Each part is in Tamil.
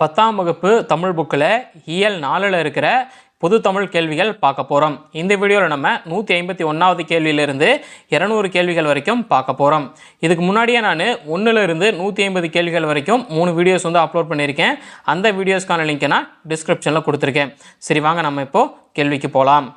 பத்தாம் வகுப்பு தமிழ் புக்கில் இயல் நாலில் இருக்கிற புது தமிழ் கேள்விகள் பார்க்க போகிறோம் இந்த வீடியோவில் நம்ம நூற்றி ஐம்பத்தி ஒன்றாவது கேள்வியிலிருந்து இரநூறு கேள்விகள் வரைக்கும் பார்க்க போகிறோம் இதுக்கு முன்னாடியே நான் ஒன்றுலேருந்து நூற்றி ஐம்பது கேள்விகள் வரைக்கும் மூணு வீடியோஸ் வந்து அப்லோட் பண்ணியிருக்கேன். அந்த வீடியோஸ்க்கான லிங்க்கை நான் டிஸ்கிரிப்ஷனில் கொடுத்துருக்கேன். சரி வாங்க நம்ம இப்போது கேள்விக்கு போகலாம்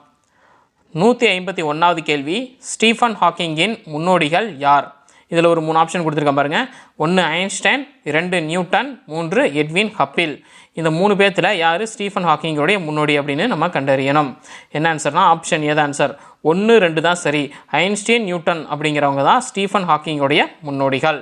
நூற்றி ஐம்பத்தி ஒன்றாவது கேள்வி ஸ்டீஃபன் ஹாக்கிங்கின் முன்னோடிகள் யார்? இதில் ஒரு மூணு ஆப்ஷன் கொடுத்துருக்கேன் பாருங்கள் ஒன்று ஐன்ஸ்டைன் இரண்டு நியூட்டன் மூன்று எட்வின் ஹப்பில். இந்த மூணு பேர்த்தில் யார் ஸ்டீஃபன் ஹாக்கிங்கோடைய முன்னோடி அப்படின்னு நம்ம கண்டறியணும். என்ன ஆன்சர்னால் ஆப்ஷன் ஏதா ஆன்சர் ஒன்று ரெண்டு தான் சரி. ஐன்ஸ்டைன் நியூட்டன் அப்படிங்கிறவங்க தான் ஸ்டீஃபன் ஹாக்கிங்கோடைய முன்னோடிகள்.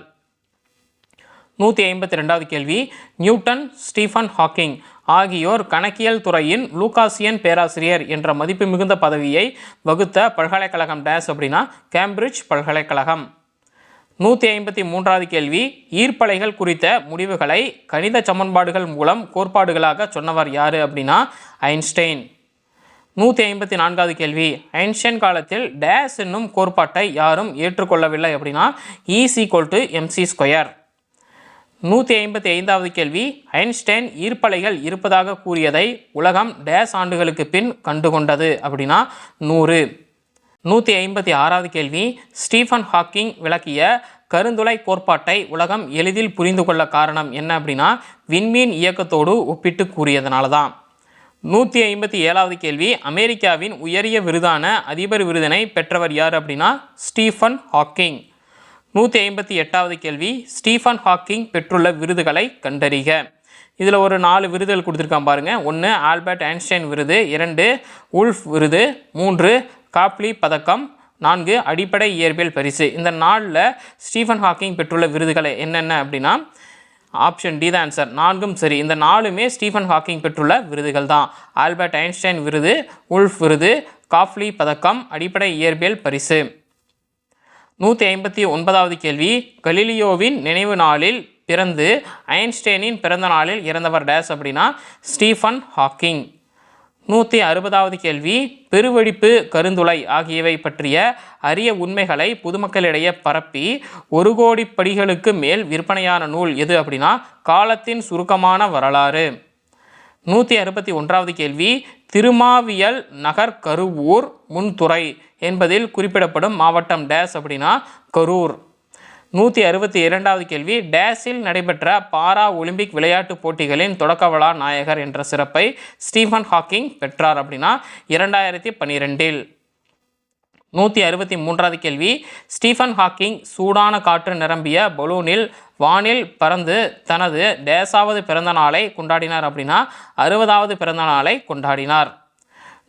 நூற்றி ஐம்பத்தி ரெண்டாவது கேள்வி. நியூட்டன் ஸ்டீஃபன் ஹாக்கிங் ஆகியோர் கணக்கியல் துறையின் லூகாசியன் பேராசிரியர் என்ற மதிப்பு மிகுந்த பதவியை வகுத்த பல்கலைக்கழகம் டேஸ் அப்படின்னா கேம்பிரிட்ஜ் பல்கலைக்கழகம். நூற்றி ஐம்பத்தி மூன்றாவது கேள்வி ஈர்ப்பலைகள் குறித்த முடிவுகளை கணித சமன்பாடுகள் மூலம் கோட்பாடுகளாக சொன்னவர் யார் அப்படின்னா ஐன்ஸ்டைன். நூற்றி ஐம்பத்தி நான்காவது கேள்வி ஐன்ஸ்டைன் காலத்தில் டேஸ் என்னும் கோட்பாட்டை யாரும் ஏற்றுக்கொள்ளவில்லை அப்படின்னா is equal to MC square நூற்றி ஐம்பத்தி ஐந்தாவது கேள்வி ஐன்ஸ்டைன் ஈர்ப்பலைகள் இருப்பதாக கூறியதை உலகம் டேஸ் ஆண்டுகளுக்கு பின் கண்டுகொண்டது அப்படின்னா நூறு. நூற்றி ஐம்பத்தி ஆறாவது கேள்வி ஸ்டீஃபன் ஹாக்கிங் விளக்கிய கருந்துளை கோட்பாட்டை உலகம் எளிதில் புரிந்து கொள்ள காரணம் என்ன அப்படின்னா விண்மீன் இயக்கத்தோடு ஒப்பிட்டு கூறியதனால தான் நூற்றி ஐம்பத்தி ஏழாவது கேள்வி அமெரிக்காவின் உயரிய விருதான அதிபர் விருதினை பெற்றவர் யார் அப்படின்னா ஸ்டீஃபன் ஹாக்கிங். நூற்றி ஐம்பத்தி எட்டாவது கேள்வி ஸ்டீஃபன் ஹாக்கிங் பெற்றுள்ள விருதுகளை கண்டறிக. இதில் ஒரு நாலு விருதுகள் கொடுத்துருக்கான் பாருங்கள் ஒன்று ஆல்பர்ட் ஐன்ஸ்டைன் விருது இரண்டு உல்ஃப் விருது மூன்று காப்லி பதக்கம் நான்கு அடிப்படை இயற்பியல் பரிசு. இந்த நாளில் ஸ்டீஃபன் ஹாக்கிங் பெற்றுள்ள விருதுகளை என்னென்ன அப்படின்னா ஆப்ஷன் டி தான் ஆன்சர். நான்கும் சரி. இந்த நாலுமே ஸ்டீஃபன் ஹாக்கிங் பெற்றுள்ள விருதுகள் தான். ஆல்பர்ட் ஐன்ஸ்டைன் விருது உல்ஃப் விருது காஃப்லி பதக்கம் அடிப்படை இயற்பியல் பரிசு. நூற்றி ஐம்பத்தி ஒன்பதாவது கேள்வி. கலீலியோவின் நினைவு நாளில் பிறந்து ஐன்ஸ்டைனின் பிறந்த நாளில் இறந்தவர் டேஸ் அப்படின்னா ஸ்டீஃபன் ஹாக்கிங். நூற்றி அறுபதாவது கேள்வி பெருவெடிப்பு கருந்துளை ஆகியவை பற்றிய அரிய உண்மைகளை பொதுமக்களிடையே பரப்பி ஒரு கோடி படிகளுக்கு மேல் விற்பனையான நூல் எது அப்படின்னா காலத்தின் சுருக்கமான வரலாறு. நூற்றி அறுபத்தி ஒன்றாவது கேள்வி திருமாவியல் நகர் கருவூர் முன்துறை என்பதில் குறிப்பிடப்படும் மாவட்டம் டேஸ் அப்படின்னா கரூர். நூற்றி அறுபத்தி இரண்டாவது கேள்வி டேஸில் நடைபெற்ற பாரா ஒலிம்பிக் விளையாட்டுப் போட்டிகளின் தொடக்க விழா நாயகர் என்ற சிறப்பை ஸ்டீஃபன் ஹாக்கிங் பெற்றார் அப்படின்னா இரண்டாயிரத்தி பன்னிரெண்டில். நூற்றி அறுபத்தி மூன்றாவது கேள்வி ஸ்டீஃபன் ஹாக்கிங் சூடான காற்று நிரம்பிய பலூனில் வானில் பறந்து தனது டேஸாவது பிறந்த நாளை கொண்டாடினார் அப்படின்னா அறுபதாவது பிறந்த நாளை கொண்டாடினார்.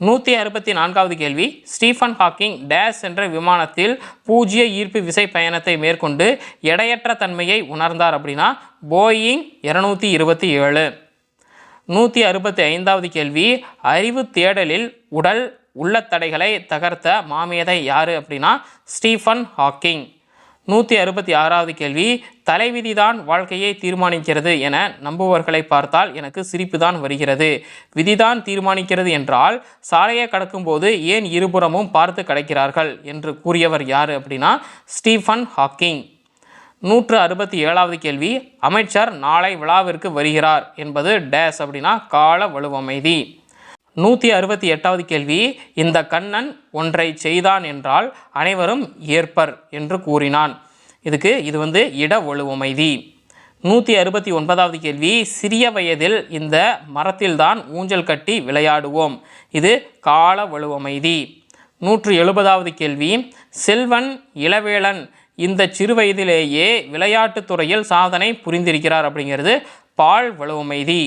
நூற்றி அறுபத்தி நான்காவது கேள்வி. ஸ்டீஃபன் ஹாக்கிங் டேஸ் என்ற விமானத்தில் பூஜ்ய ஈர்ப்பு விசை பயணத்தை மேற்கொண்டு எடையற்ற தன்மையை உணர்ந்தார் அப்படின்னா போயிங் இருநூத்தி இருபத்தி ஏழு. நூற்றி அறுபத்தி ஐந்தாவது கேள்வி அறிவு தேடலில் உடல் உள்ள தடைகளை தகர்த்த மாமேதை யார் அப்படின்னா ஸ்டீஃபன் ஹாக்கிங். நூற்றி அறுபத்தி ஆறாவது கேள்வி தலைவிதிதான் வாழ்க்கையை தீர்மானிக்கிறது என நம்புவர்களை பார்த்தால் எனக்கு சிரிப்பு தான் வருகிறது. விதிதான் தீர்மானிக்கிறது என்றால் சாலையை கடக்கும்போது ஏன் இருபுறமும் பார்த்து கடக்கிறார்கள் என்று கூறியவர் யார் அப்படின்னா ஸ்டீஃபன் ஹாக்கிங். நூற்று அறுபத்தி ஏழாவது கேள்வி அமைச்சர் நாளை விழாவிற்கு வருகிறார் என்பது டேஸ் அப்படின்னா கால வலுவமைதி. நூற்றி அறுபத்தி எட்டாவது கேள்வி இந்த கண்ணன் ஒன்றை செய்தான் என்றால் அனைவரும் ஏற்பர் என்று கூறினான். இதுக்கு இது வந்து இட ஒழுவமைதி. நூற்றி அறுபத்தி ஒன்பதாவது கேள்வி சிறிய வயதில் இந்த மரத்தில்தான் ஊஞ்சல் கட்டி விளையாடுவோம். இது கால வலுவமைதி நூற்றி எழுபதாவது கேள்வி செல்வன் இளவேளன் இந்த சிறு வயதிலேயே விளையாட்டுத் துறையில் சாதனை புரிந்திருக்கிறார் அப்படிங்கிறது பால் வலுவமைதி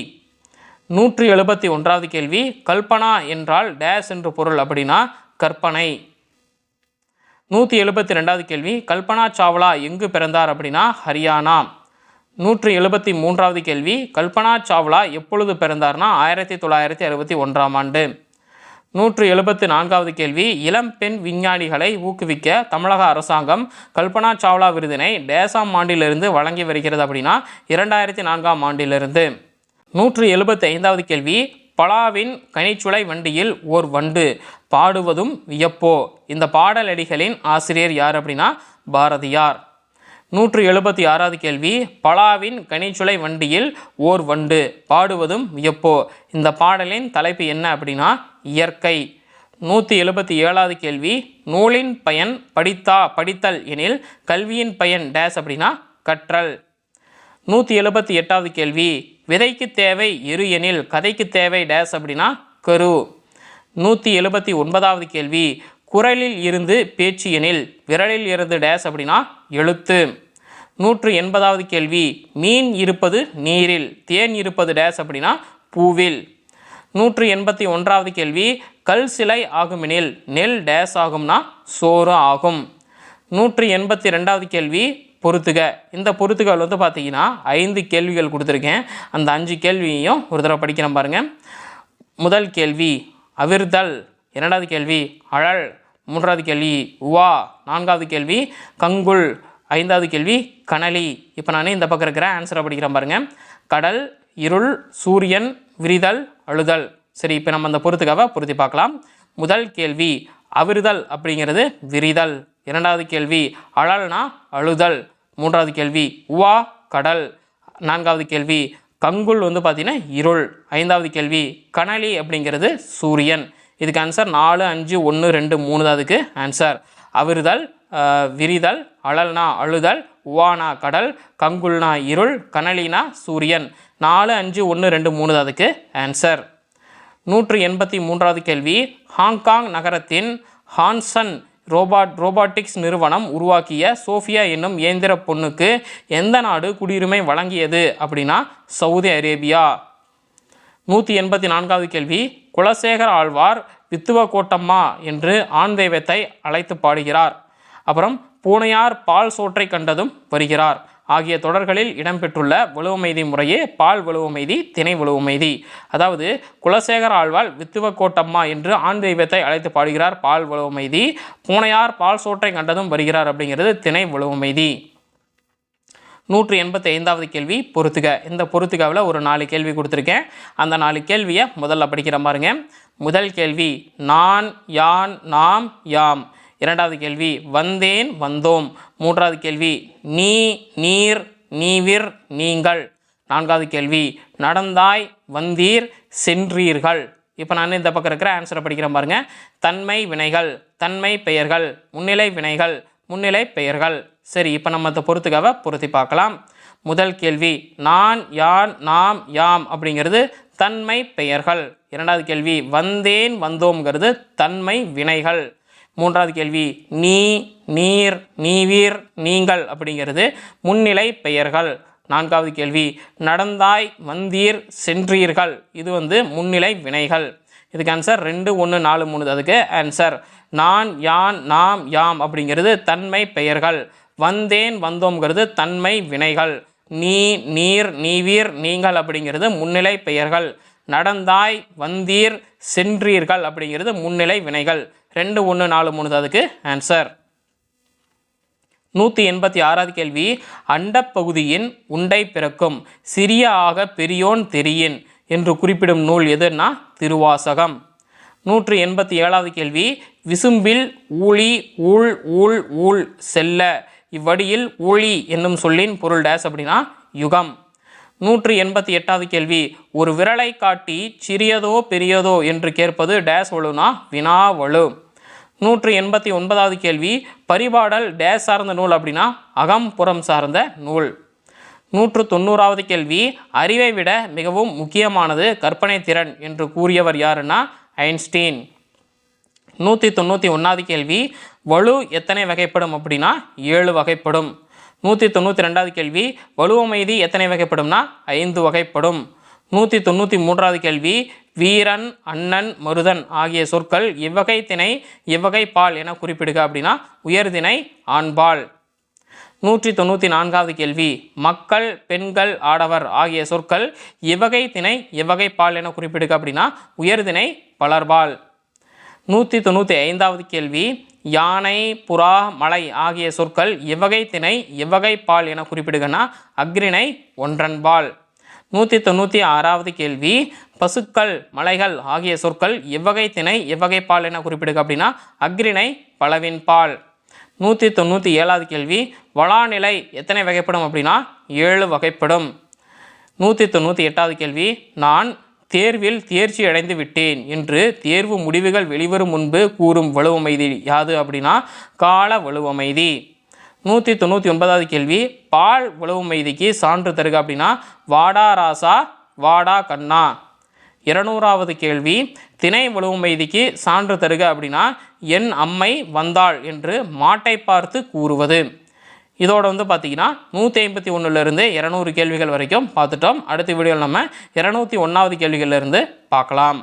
நூற்றி எழுபத்தி ஒன்றாவது கேள்வி கல்பனா என்றால் டேஸ் என்று பொருள் அப்படின்னா கற்பனை. நூற்றி எழுபத்தி ரெண்டாவது கேள்வி கல்பனா சாவ்லா எங்கு பிறந்தார் அப்படின்னா ஹரியானா. நூற்றி எழுபத்தி மூன்றாவது கேள்வி கல்பனா சாவ்லா எப்பொழுது பிறந்தார்னா ஆயிரத்தி தொள்ளாயிரத்தி அறுபத்தி ஒன்றாம் ஆண்டு. நூற்று எழுபத்தி நான்காவது கேள்வி இளம் பெண் விஞ்ஞானிகளை ஊக்குவிக்க தமிழக அரசாங்கம் கல்பனா சாவ்லா விருதினை டேசாம் ஆண்டிலிருந்து வழங்கி வருகிறது அப்படின்னா இரண்டாயிரத்தி நான்காம் ஆண்டிலிருந்து. நூற்று எழுபத்தி ஐந்தாவது கேள்வி பலாவின் கனிச்சுளை வண்டியில் ஓர் வண்டு பாடுவதும் வியப்போ? இந்த பாடலடிகளின் ஆசிரியர் யார் அப்படின்னா பாரதியார். நூற்று எழுபத்தி ஆறாவது கேள்வி பலாவின் கனிச்சுளை வண்டியில் ஓர் வண்டு பாடுவதும் வியப்போ? இந்த பாடலின் தலைப்பு என்ன அப்படின்னா இயற்கை. நூற்றி எழுபத்தி ஏழாவது கேள்வி நூலின் பயன் படித்தா படித்தல் எனில் கல்வியின் பயன் டேஸ் அப்படின்னா கற்றல். நூற்றி எழுபத்தி எட்டாவது கேள்வி விதைக்கு தேவை எரு எனில் கதைக்கு தேவை டேஸ் அப்படின்னா கரு. நூற்றி எழுபத்தி ஒன்பதாவது கேள்வி குரலில் இருந்து பேச்சு எனில் விரலில் இருந்து டேஸ் அப்படின்னா எழுத்து. நூற்று எண்பதாவது கேள்வி மீன் இருப்பது நீரில் தேன் இருப்பது டேஸ் அப்படின்னா பூவில். நூற்று எண்பத்தி ஒன்றாவது கேள்வி கல் சிலை ஆகுமெனில் நெல் டேஸ் ஆகும்னா சோறு ஆகும். நூற்று எண்பத்தி ரெண்டாவது கேள்வி பொறுத்துக. இந்த பொறுத்துகள் வந்து பார்த்தீங்கன்னா ஐந்து கேள்விகள் கொடுத்துருக்கேன். அந்த அஞ்சு கேள்வியையும் ஒரு தடவை படிக்கிறேன் பாருங்கள் முதல் கேள்வி அவிர்தல். இரண்டாவது கேள்வி அழல். மூன்றாவது கேள்வி உவா. நான்காவது கேள்வி கங்குல். ஐந்தாவது கேள்வி கனலி. இப்போ நான் இந்த பக்கம் இருக்கிற ஆன்சரை படிக்கிறேன் பாருங்கள் கடல் இருள் சூரியன் விரிதல் அழுதல். சரி இப்போ நம்ம அந்த பொறுத்துக்காக பொருத்தி பார்க்கலாம். முதல் கேள்வி அவிர்தல் அப்படிங்கிறது விரிதல். இரண்டாவது கேள்வி அழல்னா அழுதல். மூன்றாவது கேள்வி உவா கடல். நான்காவது கேள்வி கங்குல் வந்து பார்த்தீங்கன்னா இருள். ஐந்தாவது கேள்வி கனலி அப்படிங்கிறது சூரியன். இதுக்கு ஆன்சர் நாலு அஞ்சு ஒன்று ரெண்டு மூணு தான் அதுக்கு ஆன்சர் அவிர்தல் விரிதல் அழல்னா அழுதல் உவானா கடல் கங்குல்னா இருள் கனலினா சூரியன். நாலு அஞ்சு ஒன்று ரெண்டு மூணு தான் அதுக்கு ஆன்சர் நூற்று எண்பத்தி மூன்றாவது கேள்வி ஹாங்காங் நகரத்தின் ஹான்சன் ரோபாட் ரோபாட்டிக்ஸ் நிறுவனம் உருவாக்கிய சோஃபியா என்னும் இயந்திர பொண்ணுக்கு எந்த நாடு குடியுரிமை வழங்கியது அப்படின்னா சவுதி அரேபியா. நூற்றி எண்பத்தி நான்காவது கேள்வி குலசேகர் ஆழ்வார் வித்துவ கோட்டம்மா என்று ஆண் தெய்வத்தை அழைத்து பாடுகிறார். அப்புறம் பூனையார் பால் சோற்றை கண்டதும் வருகிறார். ஆகிய தொடர்களில் இடம்பெற்றுள்ள வலுவமைதி முறையே பால் வலுவமைதி திணை வலுவமைதி அதாவது குலசேகர ஆழ்வார் வித்துவ கோட்டம்மா என்று ஆண் தெய்வத்தை அழைத்து பாடுகிறார் பால் வலுவமைதி பூனையார் பால் சோற்றை கண்டதும் வருகிறார் அப்படிங்கிறது திணை வலுவமைதி நூற்று எண்பத்தி ஐந்தாவது கேள்வி பொறுத்துக. இந்த பொறுத்துகாவில் ஒரு நாலு கேள்வி கொடுத்துருக்கேன். அந்த நாலு கேள்வியை முதல்ல படிக்கிற பாருங்க. முதல் கேள்வி நான் யான் நாம் யாம். இரண்டாவது கேள்வி வந்தேன் வந்தோம். மூன்றாவது கேள்வி நீ நீர் நீவிர் நீங்கள்? நான்காவது கேள்வி நடந்தாய் வந்தீர் சென்றீர்கள்? இப்போ நான் இந்த பக்கம் இருக்கிற ஆன்சரை படிக்கிறேன் பாருங்கள் தன்மை வினைகள் தன்மை பெயர்கள் முன்னிலை வினைகள் முன்னிலை பெயர்கள். சரி இப்போ நம்ம அதை பொறுத்துக்காக பொருத்தி பார்க்கலாம். முதல் கேள்வி நான் யான் நாம் யாம்? அப்படிங்கிறது தன்மை பெயர்கள். இரண்டாவது கேள்வி வந்தேன் வந்தோம்ங்கிறது தன்மை வினைகள். மூன்றாவது கேள்வி நீ நீர் நீவீர் நீங்கள் அப்படிங்கிறது முன்னிலை பெயர்கள். நான்காவது கேள்வி நடந்தாய் வந்தீர் சென்றீர்கள். இது வந்து முன்னிலை வினைகள். இதுக்கு ஆன்சர் ரெண்டு ஒன்று நாலு மூணு அதுக்கு ஆன்சர் நான் யான் நாம் யாம் அப்படிங்கிறது தன்மை பெயர்கள். வந்தேன் வந்தோம்ங்கிறது தன்மை வினைகள். நீ நீர் நீவீர் நீங்கள் அப்படிங்கிறது முன்னிலை பெயர்கள். நடந்தாய் வந்தீர் சென்றீர்கள் அப்படிங்கிறது முன்னிலை வினைகள். ரெண்டு ஒன்று நாலு மூணு தான் அதுக்கு ஆன்சர் நூற்றி எண்பத்தி ஆறாவது கேள்வி அண்டப்பகுதியின் உண்டை பிறக்கும் சிறிய ஆக பெரியோன் தெரியின் என்று குறிப்பிடும் நூல் எதுன்னா திருவாசகம். நூற்று எண்பத்தி ஏழாவது கேள்வி விசும்பில் ஊழி ஊழ் ஊழ் ஊழ் செல்ல இவ்வடியில் ஊழி என்னும் சொல்லின் பொருள் டேஸ் அப்படின்னா யுகம். நூற்று எண்பத்தி எட்டாவது கேள்வி ஒரு விரலை காட்டி சிறியதோ பெரியதோ என்று கேட்பது டேஸ் வலுனா வினா வலு நூற்று எண்பத்தி ஒன்பதாவது கேள்வி பரிபாடல் டேஸ் சார்ந்த நூல் அப்படின்னா அகம் புறம் சார்ந்த நூல். நூற்று தொண்ணூறாவது கேள்வி அறிவை விட மிகவும் முக்கியமானது கற்பனை திறன் என்று கூறியவர் யாருன்னா ஐன்ஸ்டீன். நூற்றி தொண்ணூற்றி ஒன்றாவது கேள்வி வலு எத்தனை வகைப்படும் அப்படின்னா ஏழு வகைப்படும். நூற்றி தொண்ணூற்றி ரெண்டாவது கேள்வி வலுவமைதி எத்தனை வகைப்படும்னா ஐந்து வகைப்படும். நூற்றி தொண்ணூற்றி மூன்றாவது கேள்வி வீரன் அண்ணன் மருதன் ஆகிய சொற்கள் இவ்வகை திணை இவ்வகை பால் என குறிப்பிடுக அப்படின்னா உயர்திணை ஆண்பால். நூற்றி தொண்ணூற்றி நான்காவது கேள்வி மக்கள் பெண்கள் ஆடவர் ஆகிய சொற்கள் இவ்வகை திணை இவ்வகை பால் என குறிப்பிடுக அப்படின்னா உயர்திணை பலர்பால் நூற்றி தொண்ணூற்றி ஐந்தாவது கேள்வி யானை புறா மலை ஆகிய சொற்கள் எவ்வகை திணை எவ்வகை பால் என குறிப்பிடுகன்னா அக்ரிணை ஒன்றன்பால். நூற்றி தொண்ணூற்றி ஆறாவது கேள்வி பசுக்கள் மலைகள் ஆகிய சொற்கள் எவ்வகை திணை எவ்வகை பால் என குறிப்பிடுக அப்படின்னா அக்ரிணை பலவின் பால். நூற்றி தொண்ணூற்றி ஏழாவது கேள்வி வளாநிலை எத்தனை வகைப்படும் அப்படின்னா ஏழு வகைப்படும். நூற்றி தொண்ணூற்றி எட்டாவது கேள்வி நான் தேர்வில் தேர்ச்சி அடைந்து விட்டேன் என்று தேர்வு முடிவுகள் வெளிவரும் முன்பு கூறும் வலுவமைதி யாது அப்படின்னா கால வலுவமைதி. நூற்றி தொண்ணூற்றி ஒன்பதாவது கேள்வி பால் வலுவமைதிக்கு சான்று தருக அப்படின்னா வாடா ராசா வாடா கண்ணா. இருநூறாவது கேள்வி திணை வலுவமைதிக்கு சான்று தருக அப்படின்னா என் அம்மை வந்தாள் என்று மாட்டை பார்த்து கூறுவது. இதோட வந்து பார்த்தீங்கன்னா நூற்றி ஐம்பத்தி ஒன்றுலேருந்து இரநூறு கேள்விகள் வரைக்கும் பார்த்துட்டோம் அடுத்த வீடியோவில் நம்ம இரநூத்தி ஒன்றாவது கேள்விகள்லேருந்து பார்க்கலாம்